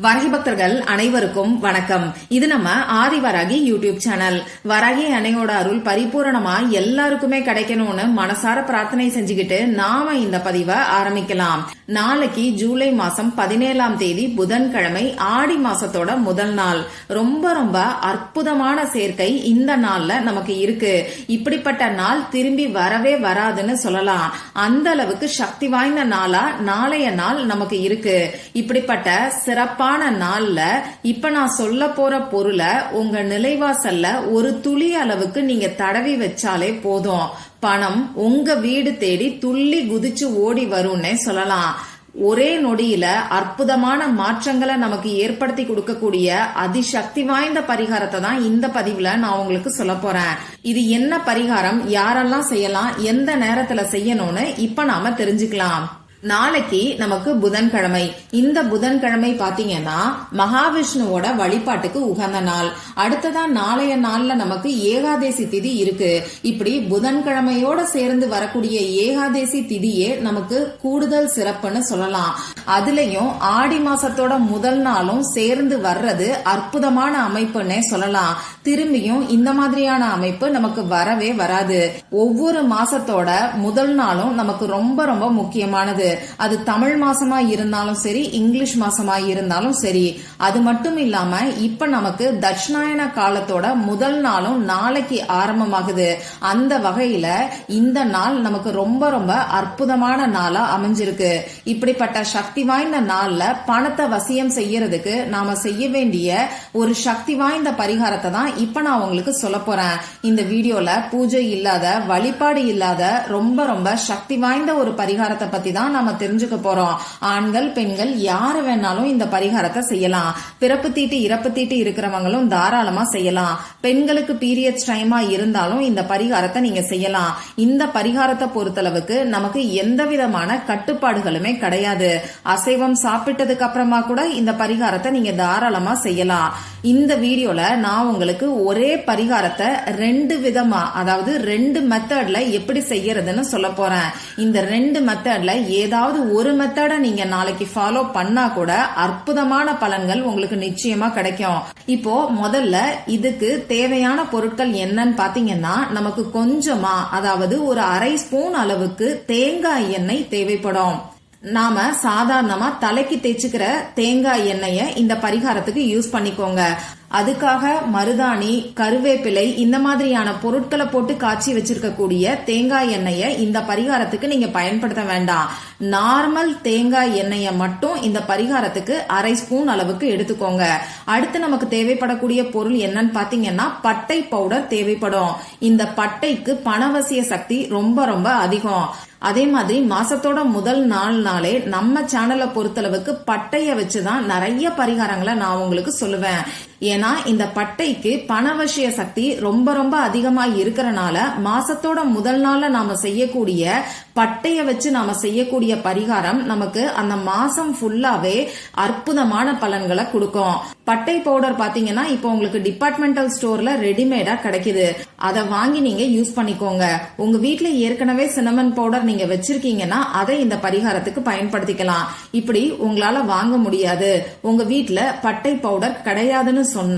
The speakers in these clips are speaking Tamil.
வரகி பக்தர்கள் அனைவருக்கும் வணக்கம். இது நம்ம ஆதி வராகி யூடியூப் சேனல். வராகி அன்னையோட அருள் பரிபூரணமா எல்லாருக்குமே கிடைக்கணும்னு மனசார பிரார்த்தனை செஞ்சுக்கிட்டு நாம இந்த பதிவை ஆரம்பிக்கலாம். நாளைக்கு ஜூலை மாசம் பதினேழாம் தேதி புதன்கிழமை ஆடி மாசத்தோட முதல் நாள். ரொம்ப ரொம்ப அற்புதமான சேர்க்கை இந்த நாள்ல நமக்கு இருக்கு. இப்படிப்பட்ட நாள் திரும்பி வரவே வராதுன்னு சொல்லலாம். அந்த அளவுக்கு சக்தி வாய்ந்த நாளா நாளைய நாள் நமக்கு இருக்கு. இப்படிப்பட்ட சிறப்பு சிறப்பான நாள்ல இப்ப நான் சொல்ல போற பொருளை உங்க நிலைவாசல்ல ஒரு துளி அளவுக்கு நீங்க தடவி வச்சாலே போதும். பணம் உங்க வீடு தேடி துள்ளி குதிச்சு ஓடி வரும்னே சொல்லலாம். ஒரே நொடியில அற்புதமான மாற்றங்களை நமக்கு ஏற்படுத்தி கொடுக்கக்கூடிய அதிசக்தி வாய்ந்த பரிகாரத்தை தான் இந்த பதிவுல நான் உங்களுக்கு சொல்ல போறேன். இது என்ன பரிகாரம்? யாரெல்லாம் செய்யலாம்? எந்த நேரத்துல செய்யணும்னு இப்ப நாம தெரிஞ்சுக்கலாம். நாளைக்கு நமக்கு புதன்கிழமை. இந்த புதன்கிழமை பாத்தீங்கன்னா மகாவிஷ்ணுவோட வழிபாட்டுக்கு உகந்த நாள். அடுத்ததா நாளைய நாள்ல நமக்கு ஏகாதேசி திதி இருக்கு. இப்படி புதன்கிழமையோட சேர்ந்து வரக்கூடிய ஏகாதேசி திதியே நமக்கு கூடுதல் சிறப்புன்னு சொல்லலாம். அதுலயும் ஆடி மாசத்தோட முதல் நாளும் சேர்ந்து வர்றது அற்புதமான அமைப்புன்னே சொல்லலாம். திரும்பியும் இந்த மாதிரியான அமைப்பு நமக்கு வரவே வராது. ஒவ்வொரு மாசத்தோட முதல் நாளும் நமக்கு ரொம்ப ரொம்ப முக்கியமானது. அது தமிழ் மாசமா இருந்தாலும் சரி இங்கிலீஷ் மாசமா இருந்தாலும் சரி அது மட்டும் இல்லாம இப்ப நமக்கு தட்சிணாயன காலத்தோட முதல் நாளும் நாளைக்கு ஆரம்பமாகுது. அந்த வகையில இந்த நாள் நமக்கு ரொம்ப ரொம்ப அற்புதமான நாளா அமைஞ்சிருக்கு. இப்படிப்பட்ட சக்தி வாய்ந்த நாள்ல பணத்தை வசியம் செய்யறதுக்கு நாம செய்ய வேண்டிய ஒரு சக்தி வாய்ந்த பரிகாரத்தை தான் இப்ப நான் உங்களுக்கு சொல்ல போறேன். இந்த வீடியோல பூஜை இல்லாத வழிபாடு இல்லாத ரொம்ப ரொம்ப சக்தி வாய்ந்த ஒரு பரிகாரத்தை பத்தி தான் நாம தெரிஞ்சுக்க போறோம். ஆண்கள் பெண்கள் யாரு வேணாலும் இந்த பரிகாரத்தை செய்யலாம். பிறப்பு தீட்டு இறப்பு தீட்டு இருக்கிறவங்களும் தாராளமா செய்யலாம். பெண்களுக்கு பீரியட்ஸ் டைமா இருந்தாலும் இந்த பரிகாரத்தை நீங்க செய்யலாம். இந்த பரிகாரத்தை பொறுத்தளவுக்கு நமக்கு எந்த விதமான கட்டுப்பாடுகளுமே கிடையாது. அசைவம் சாப்பிட்டதுக்கு அப்புறமா கூட இந்த பரிகாரத்தை நீங்க தாராளமா செய்யலாம். இந்த வீடியோல நான் உங்களுக்கு ஒரே பரிகாரத்தை ரெண்டு விதமா அதாவது ரெண்டு மெத்தட்ல எப்படி செய்யறதுன்னு சொல்ல போறேன். இந்த ரெண்டு மெத்தட்ல ஏதாவது ஒரு மெத்தட நீங்க நாளைக்கு ஃபாலோ பண்ணா கூட அற்புதமான பலன்கள் உங்களுக்கு நிச்சயமா கிடைக்கும். இப்போ முதல்ல இதுக்கு தேவையான பொருட்கள் என்னன்னு பாத்தீங்கன்னா நமக்கு கொஞ்சமா அதாவது ஒரு அரை ஸ்பூன் அளவுக்கு தேங்காய் எண்ணெய் தேவைப்படும். நாம சாதாரணமா தலைக்கு தேய்ச்சிக்கிற தேங்காய் எண்ணெய இந்த பரிகாரத்துக்கு யூஸ் பண்ணிக்கோங்க. அதுக்காக மருதாணி கருவேப்பிலை இந்த மாதிரியான பொருட்களை போட்டு காய்ச்சி வச்சிருக்கக்கூடிய தேங்காய் எண்ணெயை இந்த பரிகாரத்துக்கு நீங்க பயன்படுத்த வேண்டாம். நார்மல் தேங்காய் எண்ணெயை மட்டும் இந்த பரிகாரத்துக்கு அரை ஸ்பூன் அளவுக்கு எடுத்துக்கோங்க. அடுத்து நமக்கு தேவைப்படக்கூடிய பொருள் என்னன்னு பாத்தீங்கன்னா பட்டை பவுடர் தேவைப்படும். இந்த பட்டைக்கு பணவசிய சக்தி ரொம்ப ரொம்ப அதிகம். அதே மாதிரி மாசத்தோட முதல் நாள் நாளே நம்ம சேனலை பொறுத்தளவுக்கு பட்டைய வச்சுதான் நிறைய பரிகாரங்களை நான் உங்களுக்கு சொல்லுவேன். ஏன்னா இந்த பட்டைக்கு பணவசிய சக்தி ரொம்ப ரொம்ப அதிகமா இருக்கிறனால மாசத்தோட முதல் நாள்ல நாம செய்யக்கூடிய பட்டைய வச்சு நாம செய்யக்கூடிய பரிகாரம் நமக்கு அந்த மாசம் ஃபுல்லாவே அற்புதமான பலன்களை கொடுக்கும். பட்டை பவுடர் பாத்தீங்கன்னா இப்போ உங்களுக்கு டிபார்ட்மெண்டல் ஸ்டோர்ல ரெடிமேடா கிடைக்குது. அதை வாங்கி நீங்க யூஸ் பண்ணிக்கோங்க. உங்க வீட்டுல ஏற்கனவே சினமன் பவுடர் நீங்க வச்சிருக்கீங்கன்னா அதை இந்த பரிகாரத்துக்கு பயன்படுத்திக்கலாம். இப்படி உங்களால வாங்க முடியாது. உங்க வீட்டுல பட்டை பவுடர் கிடையாதுன்னு சொன்ன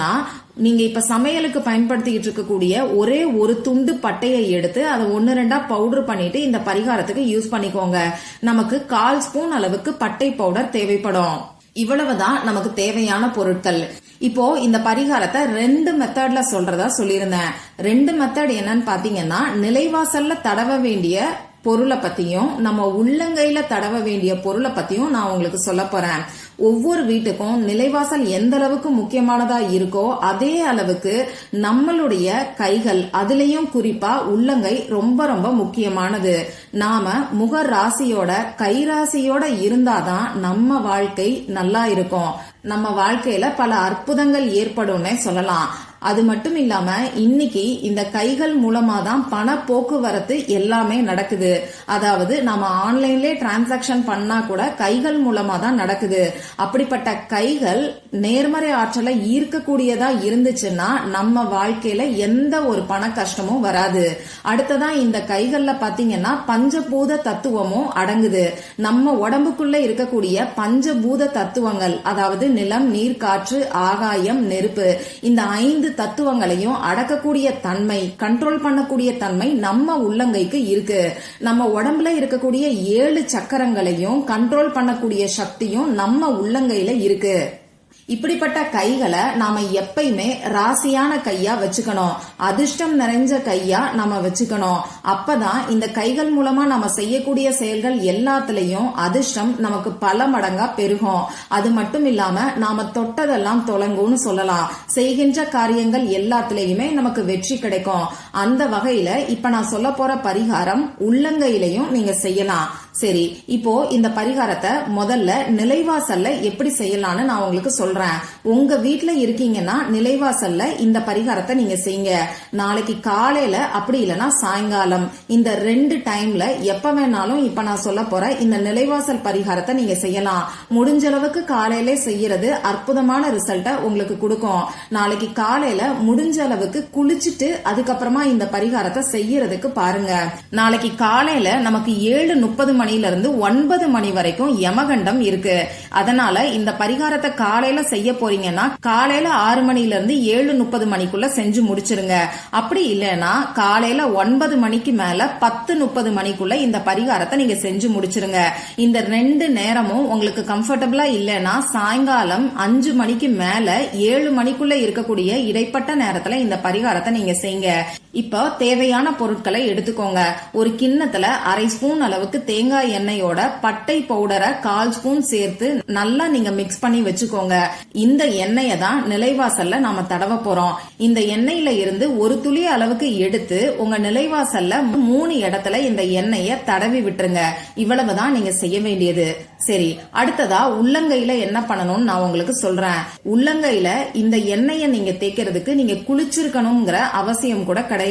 நீங்க இப்ப சமையலுக்கு பயன்படுத்திக்கிட்டு இருக்கக்கூடிய ஒரே ஒரு துண்டு பட்டையை எடுத்து அதை ஒன்னு ரெண்டா பவுடர் பண்ணிட்டு இந்த பரிகாரத்துக்கு யூஸ் பண்ணிக்கோங்க. நமக்கு கால் ஸ்பூன் அளவுக்கு பட்டை பவுடர் தேவைப்படும். இவ்வளவுதான் நமக்கு தேவையான பொருட்கள். இப்போ இந்த பரிகாரத்தை ரெண்டு மெத்தட்ல சொல்றதா சொல்லியிருந்தேன். ரெண்டு மெத்தட் என்னன்னு பாத்தீங்கன்னா நிலைவாசல்ல தடவ வேண்டிய பொருளை பத்தியும் நம்ம உள்ளங்கையில தடவ வேண்டிய பொருளை பத்தியும் நான் உங்களுக்கு சொல்ல போறேன். ஒவ்வொரு வீட்டுக்கும் நிலைவாசல் எந்த அளவுக்கு முக்கியமானதா இருக்கோ அதே அளவுக்கு நம்மளுடைய கைகள் அதுலயும் குறிப்பா உள்ளங்கை ரொம்ப ரொம்ப முக்கியமானது. நாம முக ராசியோட கை ராசியோட இருந்தாதான் நம்ம வாழ்க்கை நல்லா இருக்கும். நம்ம வாழ்க்கையில பல அற்புதங்கள் ஏற்படும்னே சொல்லலாம். அது மட்டும் இல்லாம இன்னைக்கு இந்த கைகள் மூலமா தான் பண போக்குவரத்து எல்லாமே நடக்குது. அதாவது நம்ம ஆன்லைன்லேயே டிரான்சாக்ஷன் பண்ணா கூட கைகள் மூலமா தான் நடக்குது. அப்படிப்பட்ட கைகள் நேர்மறை ஆற்றலை ஈர்க்கக்கூடியதா இருந்துச்சுன்னா நம்ம வாழ்க்கையில எந்த ஒரு பண கஷ்டமும் வராது. அடுத்ததா இந்த கைகள்ல பாத்தீங்கன்னா பஞ்சபூத தத்துவமும் அடங்குது. நம்ம உடம்புக்குள்ள இருக்கக்கூடிய பஞ்சபூத தத்துவங்கள் அதாவது நிலம் நீர் காற்று ஆகாயம் நெருப்பு இந்த ஐந்து தத்துவங்களையும் அடக்கக்கூடிய தன்மை கண்ட்ரோல் பண்ணக்கூடிய தன்மை நம்ம உள்ளங்கைக்கு இருக்கு. நம்ம உடம்புல இருக்கக்கூடிய ஏழு சக்கரங்களையும் கண்ட்ரோல் பண்ணக்கூடிய சக்தியும் நம்ம உள்ளங்கையில இருக்கு. இப்படிப்பட்ட கைகளை நாம எப்பயுமே ராசியான கையா வச்சுக்கணும். அதிர்ஷ்டம் நிறைஞ்ச கையா நாம வச்சுக்கணும். அப்பதான் இந்த கைகள் மூலமா நம்ம செய்யக்கூடிய செயல்கள் எல்லாத்துலயும் அதிர்ஷ்டம் நமக்கு பல மடங்கா பெருகும். அது மட்டும் இல்லாம நாம தொட்டதெல்லாம் தொலங்கும்னு சொல்லலாம். செய்கின்ற காரியங்கள் எல்லாத்துலயுமே நமக்கு வெற்றி கிடைக்கும். அந்த வகையில இப்ப நான் சொல்ல போற பரிகாரம் உள்ளங்கையிலையும் நீங்க செய்யலாம். சரி இப்போ இந்த பரிகாரத்தை முதல்ல நிலைவாசல்ல எப்படி செய்யலாம்னு நான் உங்களுக்கு சொல்றேன். உங்க வீட்டுல இருக்கீங்கன்னா நிலைவாசல்ல இந்த பரிகாரத்தை நீங்க செய்யுங்க. நாளைக்கு காலையில அப்படி இல்லைன்னா சாயங்காலம். இந்த ரெண்டு டைம்ல எப்ப வேணாலும் இப்ப நான் சொல்ல போற இந்த நிலைவாசல் பரிகாரத்தை நீங்க செய்யலாம். முடிஞ்ச அளவுக்கு காலையில செய்யறது அற்புதமான ரிசல்ட்டை உங்களுக்கு கொடுக்கும். நாளைக்கு காலையில முடிஞ்ச அளவுக்கு குளிச்சுட்டு அதுக்கப்புறமா இந்த பரிகாரத்தை செய்யறதுக்கு பாருங்க. நாளைக்கு காலையில நமக்கு ஏழு முப்பது மணில இருந்து ஒன்பது மணி வரைக்கும் யமகண்டம் இருக்கு. அதனால இந்த பரிகாரத்தை காலையில செய்ய போறீங்கன்னா காலையில ஆறு மணில இருந்து ஏழு முப்பது மணிக்குள்ள செஞ்சு முடிச்சிருங்க. அப்படி இல்லைன்னா காலையில ஒன்பது மணிக்கு மேல பத்து முப்பது மணிக்குள்ள இந்த பரிகாரத்தை நீங்க செஞ்சு முடிச்சிருங்க. இந்த ரெண்டு நேரமும் உங்களுக்கு கம்ஃபர்டபுளா இல்லைன்னா சாயங்காலம் அஞ்சு மணிக்கு மேல ஏழு மணிக்குள்ள இருக்கக்கூடிய இடைப்பட்ட நேரத்துல இந்த பரிகாரத்தை நீங்க செய்யுங்க. இப்போ தேவையான பொருட்களை எடுத்துக்கோங்க. ஒரு கிண்ணத்துல அரை ஸ்பூன் அளவுக்கு தேங்காய் எண்ணெயோட பட்டை பவுடரை கால் ஸ்பூன் சேர்த்து நல்லா நீங்க மிக்ஸ் பண்ணி வச்சுக்கோங்க. இந்த எண்ணெயை தான் நிலைவாசல்ல நாம தடவ போறோம். இந்த எண்ணெயில இருந்து ஒரு துளி அளவுக்கு எடுத்து உங்க நிலைவாசல்ல மூணு இடத்துல இந்த எண்ணெயை தடவி விட்டுருங்க. இவ்வளவுதான் நீங்க செய்ய வேண்டியது. சரி அடுத்ததா உள்ளங்கையில என்ன பண்ணணும்னு நான் உங்களுக்கு சொல்றேன். உள்ளங்கையில இந்த எண்ணெயை நீங்க தேய்க்கிறதுக்கு நீங்க குளிச்சிருக்கணுங்கிற அவசியம் கூட கிடையாது.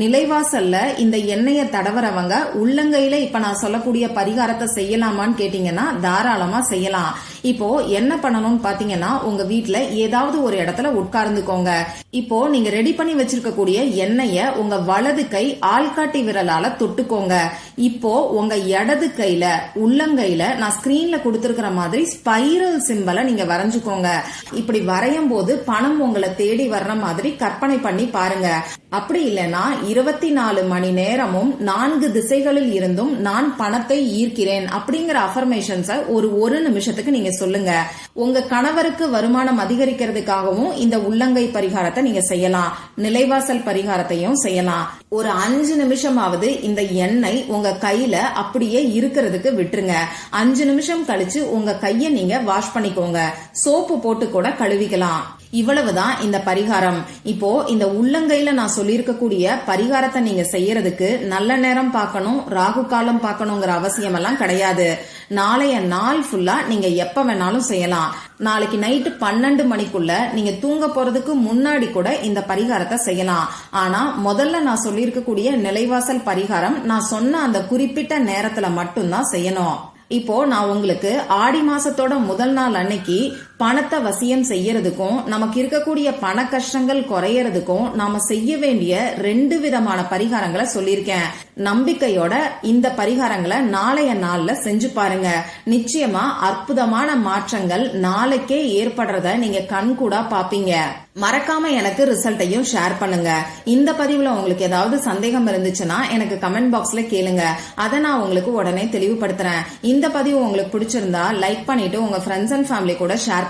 நிலைவாசல்ல இந்த எண்ணெயை தடவறவங்க உள்ளங்கையில இப்ப நான் சொல்லக்கூடிய பரிகாரத்தை செய்யலாமான்னு கேட்டீங்கன்னா தாராளமா செய்யலாம். இப்போ என்ன பண்ணணும்னு பாத்தீங்கன்னா உங்க வீட்டுல ஏதாவது ஒரு இடத்துல உட்கார்ந்துக்கோங்க. இப்போ நீங்க ரெடி பண்ணி வச்சிருக்கக்கூடிய எண்ணெய உங்க வலது கை ஆள்காட்டி விரலால தொட்டுக்கோங்க. இப்போ உங்க இடது கையில உள்ளங்கையில நான் ஸ்கிரீன்ல கொடுத்திருக்கிற மாதிரி ஸ்பைரல் சிம்பலை நீங்க வரைஞ்சுக்கோங்க. இப்படி வரையும் போது பணம் உங்களை தேடி வர்ற மாதிரி கற்பனை பண்ணி பாருங்க. அப்படி இல்லைன்னா இருபத்தி நாலு மணி நேரமும் நான்கு திசைகளில் இருந்தும் நான் பணத்தை ஈர்க்கிறேன் அப்படிங்கிற அஃபர்மேஷன்ஸை ஒரு ஒரு நிமிஷத்துக்கு நீங்க சொல்லுங்க. உங்க கணவருக்கு வருமானம் அதிகரிக்கிறதுக்காகவும் இந்த உள்ளங்கை பரிகாரத்தை நீங்க செய்யலாம். நிலைவாசல் பரிகாரத்தையும் செய்யலாம். ஒரு அஞ்சு நிமிஷமாவது இந்த எண்ணெய் உங்க கையில அப்படியே இருக்கிறதுக்கு விட்டுருங்க. அஞ்சு நிமிஷம் கழிச்சு உங்க கையை நீங்க வாஷ் பண்ணிக்கோங்க. சோப்பு போட்டு கூட கழுவிக்கலாம். இவ்வளவுதான் இந்த பரிகாரம். இப்போ இந்த உள்ளங்கையில நான் சொல்லியிருக்கக்கூடிய பரிகாரத்தை நீங்க செய்யறதுக்கு நல்ல நேரம் பார்க்கணும் ராகு காலம் பார்க்கணுங்கிற அவசியம் எல்லாம் கிடையாது. நாளைய நாள் ஃபுல்லா நீங்க எப்ப வேணாலும் செய்யலாம். நாளைக்கு நைட்டு பன்னெண்டு மணிக்குள்ள நீங்க தூங்க போறதுக்கு முன்னாடி கூட இந்த பரிகாரத்தை செய்யலாம். ஆனா முதல்ல நான் சொல்லியிருக்கக்கூடிய நிலைவாசல் பரிகாரம் நான் சொன்ன அந்த குறிப்பிட்ட நேரத்துல மட்டும்தான் செய்யணும். இப்போ நான் உங்களுக்கு ஆடி மாசத்தோட முதல் நாள் அன்னைக்கு பணத்தை வசியம் செய்யறதுக்கும் நமக்கு இருக்கக்கூடிய பண கஷ்டங்கள் குறையறதுக்கும் நாம செய்ய வேண்டிய ரெண்டு விதமான பரிகாரங்களை சொல்லியிருக்கேன். நம்பிக்கையோட இந்த பரிகாரங்களை நாளைய நாள்ல செஞ்சு பாருங்க. நிச்சயமா அற்புதமான மாற்றங்கள் நாளைக்கே ஏற்படுறத நீங்க கண்கூடா பாப்பீங்க. மறக்காம எனக்கு ரிசல்ட்டையும் ஷேர் பண்ணுங்க. இந்த பதிவுல உங்களுக்கு ஏதாவது சந்தேகம் இருந்துச்சுன்னா எனக்கு கமெண்ட் பாக்ஸ்ல கேளுங்க. அதை நான் உங்களுக்கு உடனே தெளிவுபடுத்துறேன். இந்த பதிவு உங்களுக்கு பிடிச்சிருந்தா லைக் பண்ணிட்டு உங்க ஃப்ரெண்ட்ஸ் அண்ட் ஃபேமிலி கூட ஷேர்